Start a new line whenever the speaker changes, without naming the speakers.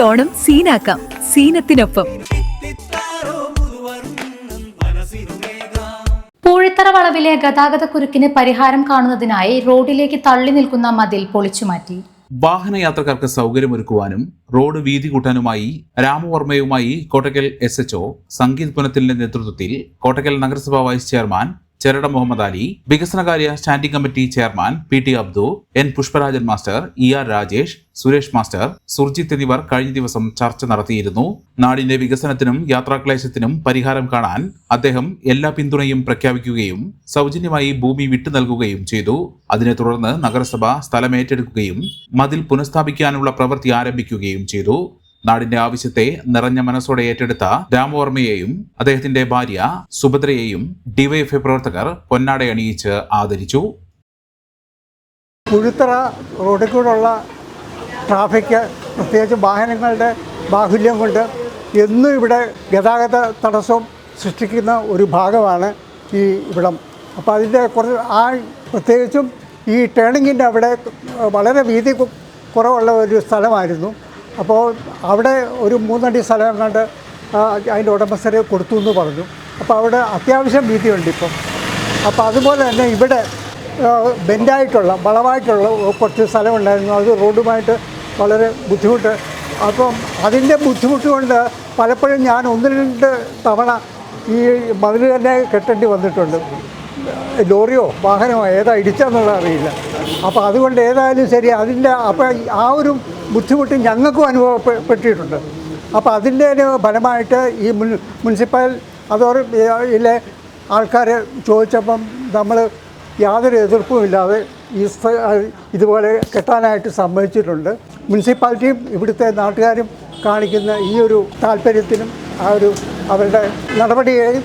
ഓണം സീനാക്കാം. സീനത്തിനൊപ്പം.
പൂഴിത്തറ വളവിലെ ഗതാഗതക്കുരുക്കിന് പരിഹാരം കാണുന്നതിനായി റോഡിലേക്ക് തള്ളി നിൽക്കുന്ന മതിൽ പൊളിച്ചുമാറ്റി.
വാഹനയാത്രക്കാർക്ക് സൗകര്യമൊരുക്കുവാനും റോഡ് വീതി കൂട്ടാനുമായി രാമവർമ്മയുമായി കോട്ടക്കൽ എസ് എച്ച്ഒ സംഗീത് പുനത്തിലിന്റെ നേതൃത്വത്തിൽ കോട്ടക്കൽ നഗരസഭാ വൈസ് ചെയർമാൻ ചെരട മുഹമ്മദ് അലി വികസനകാര്യ standing committee chairman P T Abdu N Pushparajan master E R Rajesh Suresh master Surjith എന്നിവർ കഴിഞ്ഞ ദിവസം ചർച്ച നടത്തിയിരുന്നു. നാടിന്റെ വികസനത്തിനും യാത്രാക്ലേശത്തിനും പരിഹാരം കാണാൻ അദ്ദേഹം എല്ലാ പിന്തുണയും പ്രഖ്യാപിക്കുകയും സൗജന്യമായി ഭൂമി വിട്ടു നൽകുകയും ചെയ്തു. അതിനെ തുടർന്ന് നഗരസഭ സ്ഥലമേറ്റെടുക്കുകയും മതിൽ പുനഃസ്ഥാപിക്കാനുള്ള പ്രവൃത്തി ആരംഭിക്കുകയും ചെയ്തു. നാടിന്റെ ആവശ്യത്തെ നിറഞ്ഞ മനസ്സോടെ ഏറ്റെടുത്ത രാമവർമ്മയെയും അദ്ദേഹത്തിന്റെ ഭാര്യ സുഭദ്രയെയും ഡിവൈഎഫ്ഐ പ്രവർത്തകർ പൊന്നാട അണിയിച്ച് ആദരിച്ചു.
പുഴുത്തറ റോഡിൽ കൂടെയുള്ള ട്രാഫിക് പ്രത്യേകിച്ച് വാഹനങ്ങളുടെ ബാഹുല്യം കൊണ്ട് എന്നും ഇവിടെ ഗതാഗത തടസ്സം സൃഷ്ടിക്കുന്ന ഒരു ഭാഗമാണ് ഈ ഇവിടം. അപ്പോൾ അതിന്റെ കുറച്ച് ആ പ്രത്യേകിച്ചും ഈ ടേണിങ്ങിന്റെ അവിടെ വളരെ വീതി കുറവുള്ള ഒരു സ്ഥലമായിരുന്നു. അപ്പോൾ അവിടെ ഒരു മൂന്നടി സ്ഥലം കണ്ട് അതിന്റെ ഉടമസ്ഥരെ കൊടുത്തു എന്ന് പറഞ്ഞു. അപ്പോൾ അവിടെ അത്യാവശ്യം വീതിയുണ്ട് ഇപ്പം. അപ്പോൾ അതുപോലെ തന്നെ ഇവിടെ ബെൻഡായിട്ടുള്ള വളവായിട്ടുള്ള കുറച്ച് സ്ഥലമുണ്ടായിരുന്നു. അത് റോഡുമായിട്ട് വളരെ ബുദ്ധിമുട്ട്. അപ്പം അതിന്റെ ബുദ്ധിമുട്ട് കൊണ്ട് പലപ്പോഴും ഞാൻ ഒന്ന് രണ്ട് തവണ ഈ മതിൽ തന്നെ കെട്ടേണ്ടി വന്നിട്ടുണ്ട്. ലോറിയോ വാഹനമോ ഏതാ ഇടിച്ചെന്നുള്ളത് അറിയില്ല. അപ്പോൾ അതുകൊണ്ട് ഏതായാലും ശരി അതിന്റെ അപ്പോൾ ആ ഒരു ബുദ്ധിമുട്ട് ഞങ്ങൾക്കും അനുഭവപ്പെട്ടിട്ടുണ്ട്. അപ്പോൾ അതിന്റെ ഫലമായിട്ട് ഈ മുൻ മുനിസിപ്പൽ അതോറിറ്റിയിലെ ആൾക്കാർ ചോദിച്ചപ്പം നമ്മൾ യാതൊരു എതിർപ്പും ഇല്ലാതെ ഈ ഇതുപോലെ കെട്ടാനായിട്ട് സമ്മതിച്ചിട്ടുണ്ട്. മുനിസിപ്പാലിറ്റിയും ഇവിടുത്തെ നാട്ടുകാരും കാണിക്കുന്ന ഈ ഒരു താല്പര്യത്തിനും ആ ഒരു അവരുടെ നടപടിയെയും